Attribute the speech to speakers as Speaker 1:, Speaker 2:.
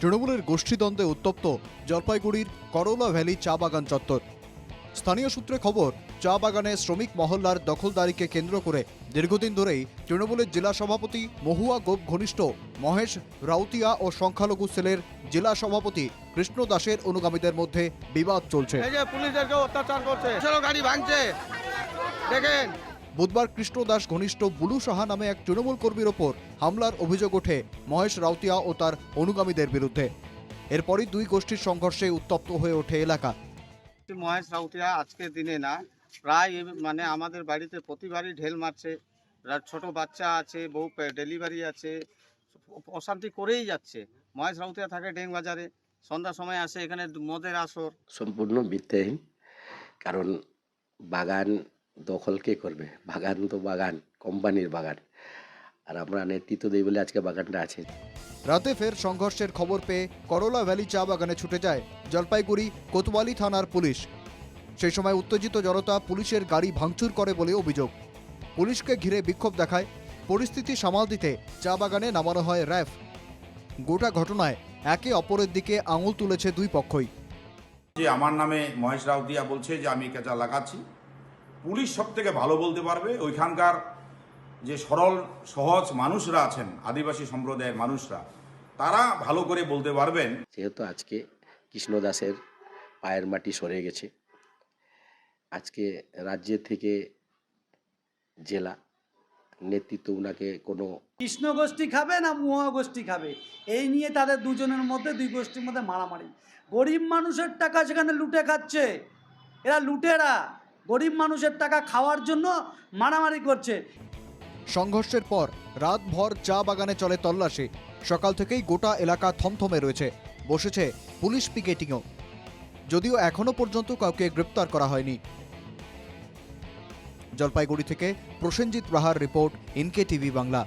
Speaker 1: তৃণমূলের গোষ্ঠীদ্বন্দ্বে উত্তপ্ত জলপাইগুড়ির করলা ভ্যালি চা বাগান চত্বর। স্থানীয় সূত্রে খবর, চা বাগানে শ্রমিক মহল্লার দখলদারিকে কেন্দ্র করে দীর্ঘদিন ধরেই তৃণমূলের জেলা সভাপতি মহুয়া গোপ ঘনিষ্ঠ, মহেশ রাউতিয়া ও সংখ্যালঘু সেলের জেলা সভাপতি কৃষ্ণ দাসের অনুগামীদের মধ্যে বিবাদ চলছে।
Speaker 2: পুলিশদেরকে অত্যাচার করছে গাড়ি ভাঙছে। দেখেন
Speaker 1: বুধবার কৃষ্ণ দাস ঘনিষ্ঠ বুলু সাহা নামে এক তৃণমূল কর্মীর ওপর হামলার অভিযোগ ওঠে মহেশ রাউতিয়া ও তার অনুগামীদের বিরুদ্ধে। এরপরই দুই গোষ্ঠীর সংঘর্ষে উত্তপ্ত হয়ে ওঠে এলাকা।
Speaker 2: মহেশ রাউতিয়া আজকের দিনে না প্রায় মানে আমাদের বাড়িতে প্রতিবারই ঢেল মারছে। ছোট বাচ্চা আছে বউ ডেলিভারি আছে অশান্তি করেই যাচ্ছে। মহেশ রাউতিয়া থাকে ডেং বাজারে সন্ধ্যার সময় আসে এখানে মদের আসর।
Speaker 3: সম্পূর্ণ ভিত্তিহীন কারণ বাগান দখল কে করবে? বাগান তো বাগান কোম্পানির বাগান। আর আমরা নেতৃত্ব দিই বলে আজকে বাগানটা আছে।
Speaker 1: রাতে ফের সংঘর্ষের খবর পেয়ে করলা ভ্যালি চা বাগানে ছুটে যায় জলপাইগুড়ি কোতোয়ালি থানার পুলিশ। সেই সময় উত্তেজিত জনতা পুলিশের গাড়ি ভাঙচুর করে বলে অভিযোগ। পুলিশকে ঘিরে বিক্ষোভ দেখায়। পরিস্থিতি সামাল দিতে চা বাগানে নামানো হয় র্যাফ। গোটা ঘটনায় একে অপরের দিকে আঙুল তুলেছে দুই পক্ষই।
Speaker 4: যে আমার নামে মহেশ রাউতিয়া বলছে যে আমি কেঁচা লাগাচ্ছি। পুলিশ সব থেকে ভালো বলতে পারবে ওইখানকার যে সরল সহজ মানুষরা আছেন আদিবাসী সম্প্রদায়ের মানুষরা তারা ভালো করে বলতে পারবেন।
Speaker 3: যেহেতু আজকে কৃষ্ণ দাসের পায়ের মাটি সরে গেছে আজকে রাজ্যের থেকে জেলা নেতৃত্ব উনাকে কোনো
Speaker 5: কৃষ্ণ গোষ্ঠী খাবে না মুহ গোষ্ঠী খাবে? এই নিয়ে তাদের দুজনের মধ্যে দুই গোষ্ঠীর মধ্যে মারামারি। গরিব মানুষের টাকা সেখানে লুটে খাচ্ছে। এরা লুটেরা। গরিব মানুষের টাকা খাওয়ার জন্য মারামারি করছে।
Speaker 1: সংঘর্ষের পর রাতভর চা বাগানে চলে তল্লাশি। সকাল থেকেই গোটা এলাকা থমথমে রয়েছে। বসেছে পুলিশ পিকেটিংও। যদিও এখনও পর্যন্ত কাউকে গ্রেপ্তার করা হয়নি। জলপাইগুড়ি থেকে প্রসেনজিৎ রাহার রিপোর্ট ইনকে টিভি বাংলা।